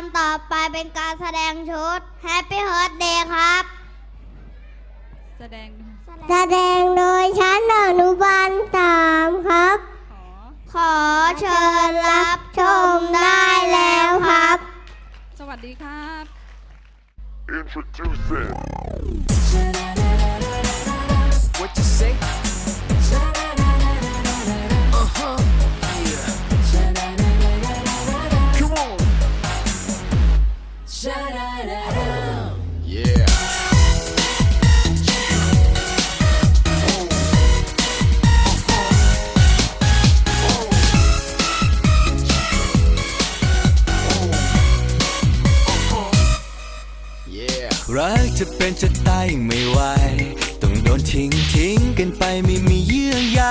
การต่อไปเป็นการแสดงชุด Happy Birthday ครับ แสดงแสดงโดยชั้นอนุบาลสามครับ ขอ ขอเชิญรับชมได้แล้วครับ สวัสดีครับ Introducing. What you say? จะเป็นจะตายยังไม่ไหว ต้องโดนทิ้งทิ้งกันไปไม่มีเยื่อใย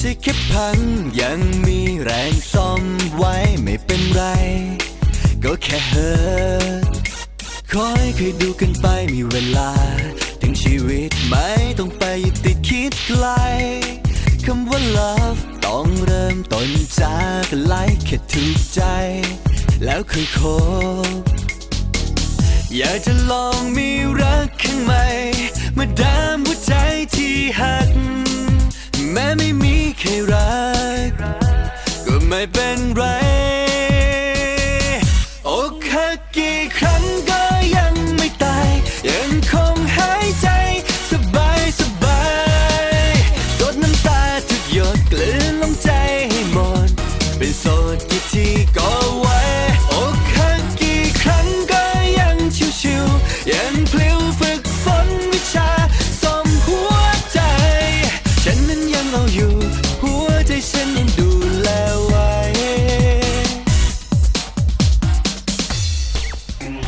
จะแค่พังยังมีแรงซ่อมไว้ไม่เป็นไร ก็แค่เฮอคอยเคยดูกันไปมีเวลา ถึงชีวิตไม่ต้องไปติดคิดไกลคำว่า love ต้องเริ่มต้นจากไลค์แค่ถูกใจ แล้วค่อยคบ อยากจะลองมีรักข้างใหม่มาดามหัวใจที่หัก แม้ไม่มีใครรัก ก็ไม่เป็นไร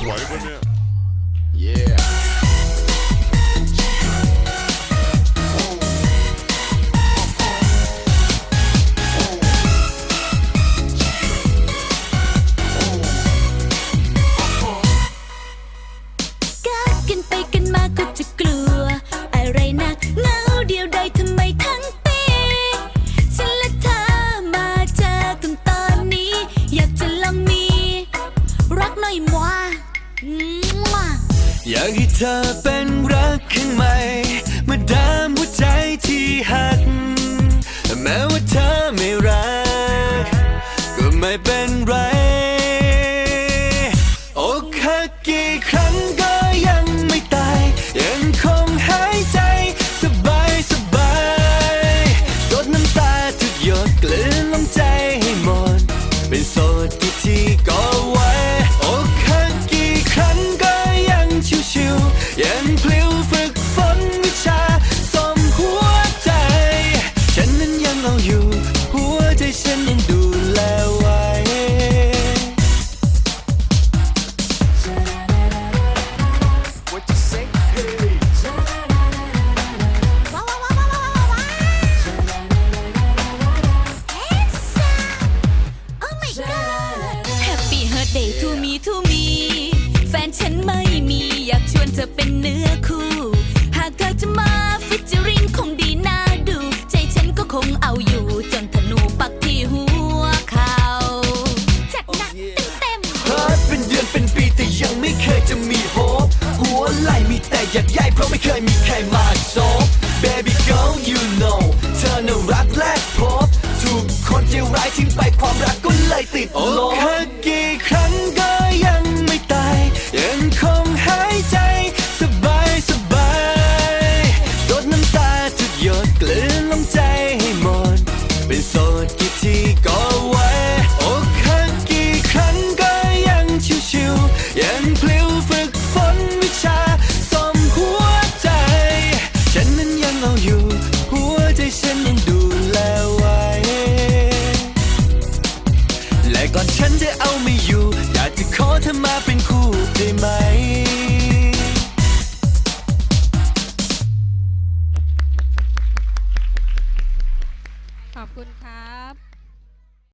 ไหวปะเนี่ย อยากให้เธอเป็นรักข้างใหม่มาดามหัวใจที่หัก แม้ว่าเธอไม่รัก ก็ไม่เป็นไรอกหักกี่ครั้ง ยังพลิ้วฝึกฝนวิชาซ่อมหัวใจ ฉันนั้นยังเอาอยู่ หัวใจฉันยังดูแลไว้ What you say? ว้าวว้าวว้าวว้าวว้าวว้าวเอ็กซ่า Oh my god Happy birthday to me to me ธอเป็นเนื้อคู่ หากเธอจะมาฟิชเจอริงคงดีน่าดู ใจฉันก็คงเอาอยู่ จนธนูปักที่หัวเขาจัดหนักเต็มๆพลาดเป็นเดือนเป็นปีแต่ยังไม่เคยจะมีโฮปหัวไหลมีแต่อยากใยเพราะไม่เคยมีใครมาโซ Baby girl you know เธอน่ารักแรกพบ ถูกคนใจร้ายทิ้งไปความรักก็ ยดกลืนลงใจให้หมด เป็นโสดกี่ทีก็ไว้อกหักกี่ครั้งก็ยังชิวๆยังพลิ้วฝึกฝนวิชาซ่อมหัวใจ ฉันนั้นยังเอาอยู่ หัวใจฉันยังดูแลไว้ และก่อนฉันจะเอาไม่อยู่ อยากจะขอเธอมาเป็นคู่